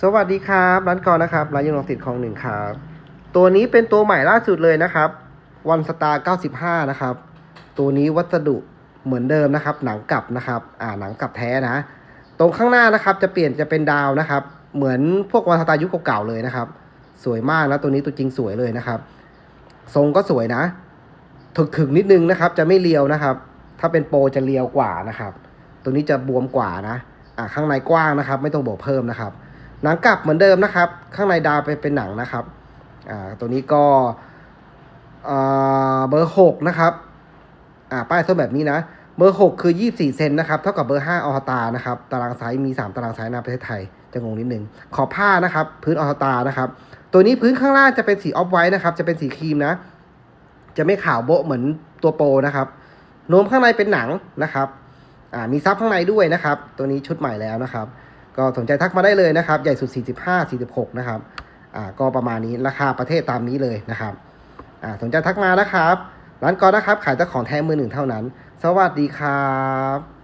สวัสดีครับ ร้านกรนะครับ ร้านยนต์ติดของหนึ่งครับ ตัวนี้เป็นตัวใหม่ล่าสุดเลยนะครับวันสตาร์95 นะครับ ตัวนี้วัสดุเหมือนเดิมนะครับ หนังกลับนะครับ อ่าหนังกลับแท้นะ ตรงข้างหน้านะครับ จะเปลี่ยนจะเป็นดาวนะครับ เหมือนพวกวันสตาร์ยุคเก่าๆเลยนะครับ สวยมากนะตัวนี้ตัวจริงสวยเลยนะครับ ทรงก็สวยนะถึกถึงนิดนึงนะครับ จะไม่เรียวนะครับ ถ้าเป็นโปรจะเรียวกว่านะครับ ตัวนี้จะบวมกว่านะ อ่าข้างในกว้างนะครับ ไม่ต้องบวกเพิ่มนะครับ หนังกลับเหมือนเดิมนะครับ ข้างในดาวไปเป็นหนังนะครับอ่าตัวนี้ก็เบอร์หกนะครับอ่าป้ายส้มแบบนี้นะ เบอร์หกคือยี่สี่เซนนะครับ เท่ากับเบอร์ห้าออตานะครับ ตารางไซส์มีสามตารางไซส์นะประเทศไทย จะงงนิดนึง ขอบผ้านะครับ พื้นออตานะครับ ตัวนี้พื้นข้างล่างจะเป็นสีออฟไวท์นะครับ จะเป็นสีครีมนะ จะไม่ขาวโบ๊ะเหมือนตัวโปรนะครับโน้มข้างในเป็นหนังนะครับ อ่า มีซับข้างในด้วยนะครับ ตัวนี้ชุดใหม่แล้วนะครับ ก็สนใจทักมาได้เลยนะครับ ใหญ่สุด 45 46 นะครับ อ่า ก็ประมาณนี้ราคาประเทศตามนี้เลยนะครับ อ่า สนใจทักมานะครับ ร้านกอนะครับ ขายแต่ของแท้มือหนึ่งเท่านั้น สวัสดีครับ